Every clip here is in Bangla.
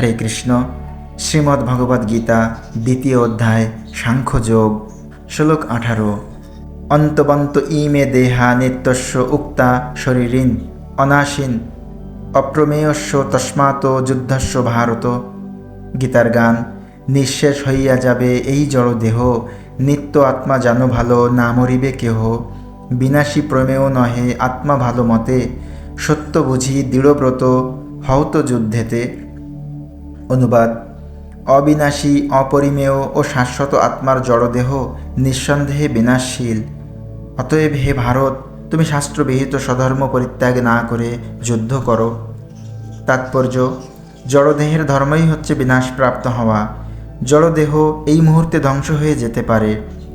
হরে কৃষ্ণ। শ্রীমদ্ ভগবদ্ গীতা, দ্বিতীয় অধ্যায় সাংখ্যযোগ শ্লোক আঠারো। অন্তবন্ত ইমে দেহা নিত্যস্য উক্তা শরীরিন, অনাসীন, অপ্রমেয়স্য তস্মাত যুদ্ধস্য ভারত। গীতার গান, নিঃশেষ হইয়া যাবে এই জড় দেহ নিত্য আত্মা জানো ভালো না মরিবে কেহ। বিনাশী প্রমেয় নহে আত্মা ভালো মতে, সত্য বুঝি দৃঢ়ব্রত, হওত যুদ্ধেতে। অনুবাদ। অবিনাশী, অপরিমেয় ও শাশ্বত আত্মার জড়দেহ নিঃসন্দেহে বিনাশশীল। অতএব হে ভারত, তুমি শাস্ত্রবিহিত স্বধর্ম পরিত্যাগ না করে যুদ্ধ করো। তাৎপর্য, জড়দেহের ধর্মই হচ্ছে বিনাশপ্রাপ্ত হওয়া। জড়দেহ এই মুহূর্তে ধ্বংস হয়ে যেতে পারে।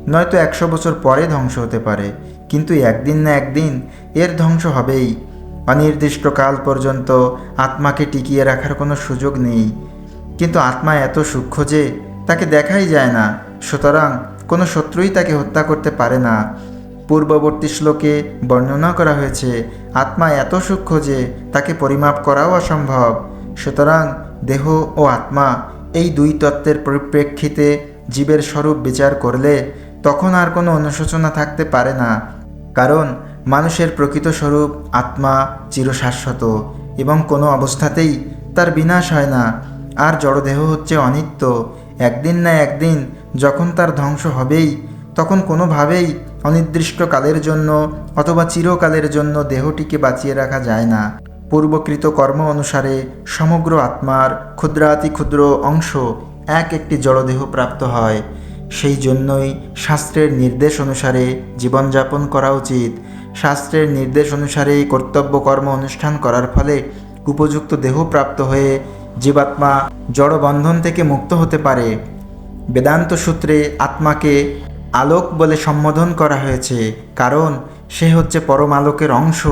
নয়তো একশো বছর পরে ধ্বংস হতে পারে, কিন্তু একদিন না একদিন এর ধ্বংস হবেই। অনির্দিষ্টকাল পর্যন্ত আত্মাকে টিকিয়ে রাখার কোনো সুযোগ নেই। কিন্তু আত্মা এত সূক্ষ্ম যে তাকে দেখাই যায় না, সুতরাং কোনো শত্রুই তাকে হত্যা করতে পারে না। পূর্ববর্তী শ্লোকে বর্ণনা করা হয়েছে, আত্মা এত সূক্ষ্ম যে তাকে পরিমাপ করাও অসম্ভব। সুতরাং দেহ ও আত্মা এই দুই তত্ত্বের পরিপ্রেক্ষিতে জীবের স্বরূপ বিচার করলে তখন আর কোনো অনুশোচনা থাকতে পারে না, কারণ মানুষের প্রকৃত স্বরূপ আত্মা চিরশাশ্বত এবং কোনো অবস্থাতেই তার বিনাশ হয় না। আর জড়দেহ হচ্ছে অনিত্য। একদিন না একদিন যখন তার ধ্বংস হবেই, তখন কোনোভাবেই অনির্দিষ্টকালের জন্য অথবা চিরকালের জন্য দেহটিকে বাঁচিয়ে রাখা যায় না। পূর্বকৃত কর্ম অনুসারে সমগ্র আত্মার ক্ষুদ্রাতি ক্ষুদ্র অংশ এক একটি জড়দেহ প্রাপ্ত হয়। সেই জন্যই শাস্ত্রের নির্দেশ অনুসারে জীবনযাপন করা উচিত। শাস্ত্রের নির্দেশ অনুসারে কর্তব্য কর্ম অনুষ্ঠান করার ফলে উপযুক্ত দেহ প্রাপ্ত হয়ে জীবাত্মা জড়বন্ধন থেকে মুক্ত হতে পারে। বেদান্ত সূত্রে আত্মাকে আলোক বলে সম্বোধন করা হয়েছে, কারণ সে হচ্ছে পরম আলোকের অংশ।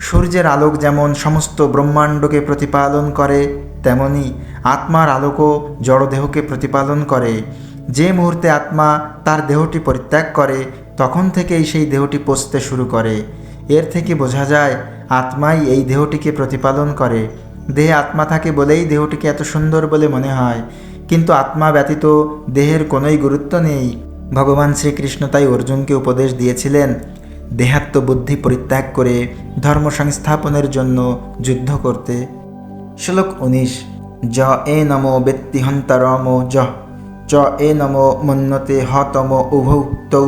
সূর্যের আলোক যেমন সমস্ত ব্রহ্মাণ্ডকে প্রতিপালন করে, তেমনি আত্মার আলোকও জড়দেহকে প্রতিপালন করে। যে মুহূর্তে আত্মা তার দেহটি পরিত্যাগ করে, তখন থেকেই সেই দেহটি পচতে শুরু করে। এর থেকে বোঝা যায়, আত্মাই এই দেহটিকে প্রতিপালন করে। দেহে আত্মা থাকে বলেই দেহটিকে এত সুন্দর বলে মনে হয়। কিন্তু আত্মা ব্যতীত দেহের কোনোই গুরুত্ব নেই। ভগবান শ্রীকৃষ্ণ তাই অর্জুনকে উপদেশ দিয়েছিলেন, দেহাত্ম বুদ্ধি পরিত্যাগ করে ধর্ম সংস্থাপনের জন্য যুদ্ধ করতে। শ্লোক উনিশ, য এ নমো ব্যক্তিহন্তরম য, চ এ নমো মন্যতে হতম উভৌ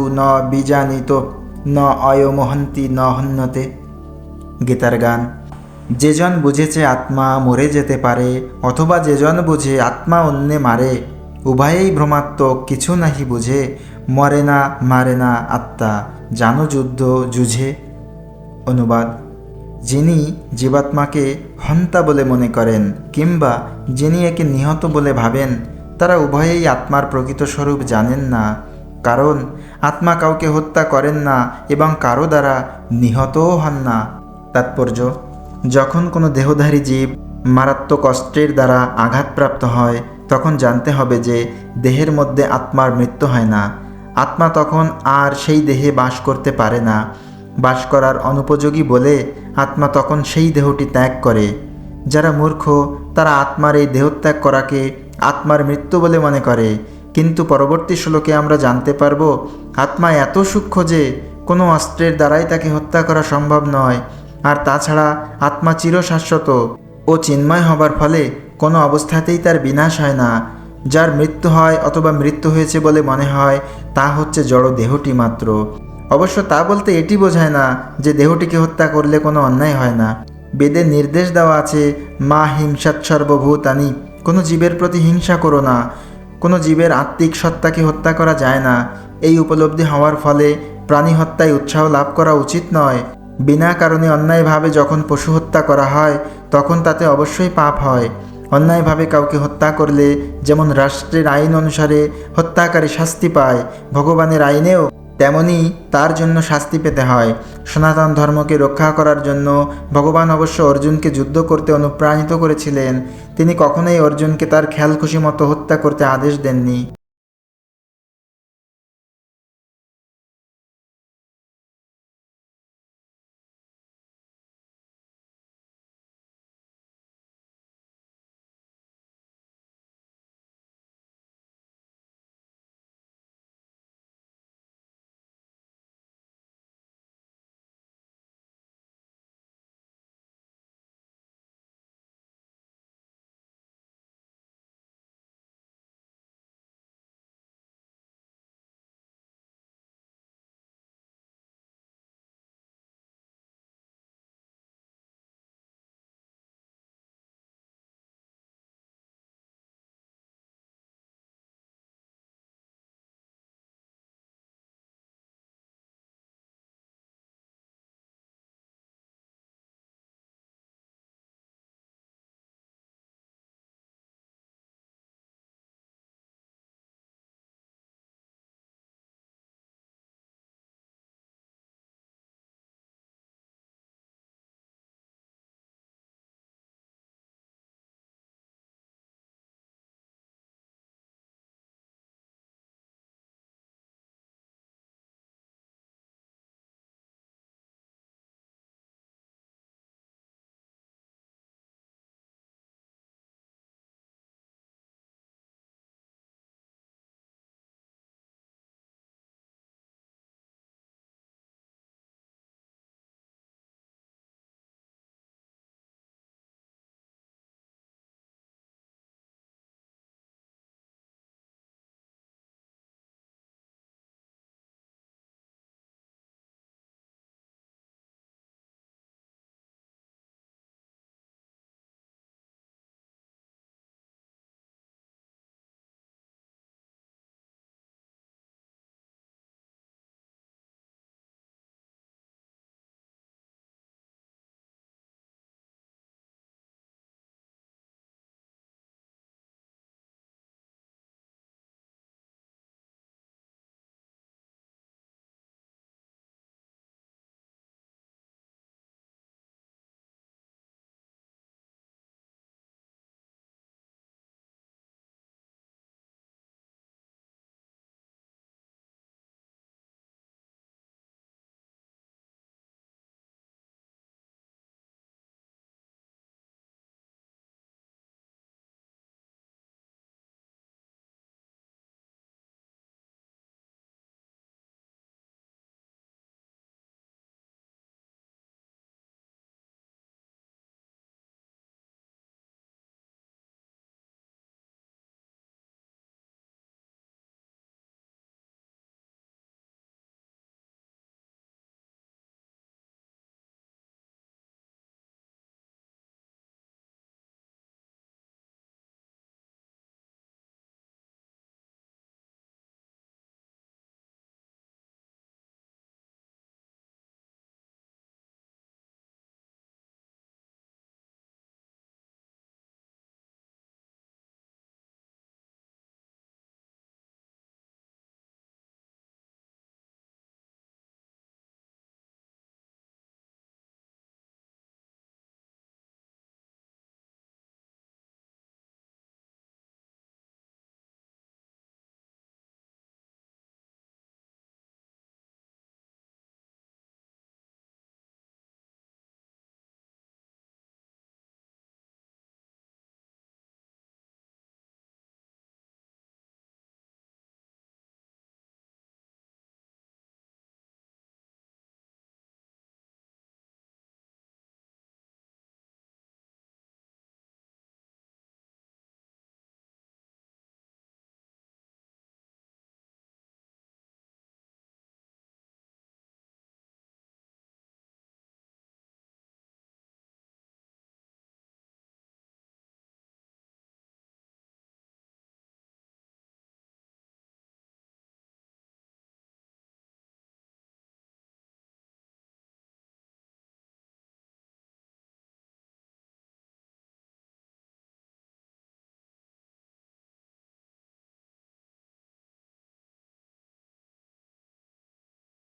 ন বীজানিত, ন অয়মহন্তি ন হন্যতে। গীতার গান। যেজন বুঝেছে আত্মা মরে যেতে পারে, অথবা যেজন বুঝে আত্মা অন্যে মারে, উভয়েই ভ্রমাত্মক কিছু নাহি বুঝে, মরে না, মারে না আত্মা, জানো যুদ্ধ যুঝে। অনুবাদ, যিনি জীবাত্মাকে হন্তা বলে মনে করেন, কিংবা যিনি একে নিহত বলে ভাবেন, তারা উভয়েই আত্মার প্রকৃত স্বরূপ জানেন না, কারণ আত্মা কাউকে হত্যা করেন না, এবং কারও দ্বারা নিহতও হন না। তাৎপর্য যখন কোনো দেহধারী জীব মারাত্মক অস্ত্রের দ্বারা আঘাতপ্রাপ্ত হয়, তখন জানতে হবে যে দেহের মধ্যে আত্মার মৃত্যু হয় না। আত্মা তখন আর সেই দেহে বাস করতে পারে না। বাস করার অনুপযোগী বলে আত্মা তখন সেই দেহটি ত্যাগ করে। যারা মূর্খ, তারা আত্মার এই দেহত্যাগ করাকে আত্মার মৃত্যু বলে মনে করে। কিন্তু পরবর্তী শ্লোকে আমরা জানতে পারব, আত্মা এত সূক্ষ্ম যে কোনো অস্ত্রের দ্বারাই তাকে হত্যা করা সম্ভব নয়। আর তাছাড়া আত্মা চিরশাশ্বত ও চিন্ময় হবার ফলে কোনো অবস্থাতেই তার বিনাশ হয় না। যার মৃত্যু হয় অথবা মৃত্যু হয়েছে বলে মনে হয়, তা হচ্ছে জড় দেহটি মাত্র। অবশ্য তা বলতে এটি বোঝায় না যে দেহটিকে হত্যা করলে কোনো অন্যায় হয় না। বেদে নির্দেশ দেওয়া আছে, মা হিংসাত সর্বভূতানি, কোনো জীবের প্রতি হিংসা করো না। কোনো জীবের আত্মিক সত্তাকে হত্যা করা যায় না। এই উপলব্ধি হওয়ার ফলে প্রাণী হত্যায় উৎসাহ লাভ করা উচিত নয়। বিনা কারণে অন্যায়ভাবে যখন পশু হত্যা করা হয়, তখন তাতে অবশ্যই পাপ হয়। অন্যায়ভাবে কাউকে হত্যা করলে যেমন রাষ্ট্রের আইন অনুসারে হত্যাকারী শাস্তি পায়, ভগবানের আইনেও তেমনি তার জন্য শাস্তি পেতে হয়। সনাতন ধর্মকে রক্ষা করার জন্য ভগবান অবশ্য অর্জুনকে যুদ্ধ করতে অনুপ্রাণিত করেছিলেন। তিনি কখনোই অর্জুনকে তার খেয়াল খুশি মতো হত্যা করতে আদেশ দেননি।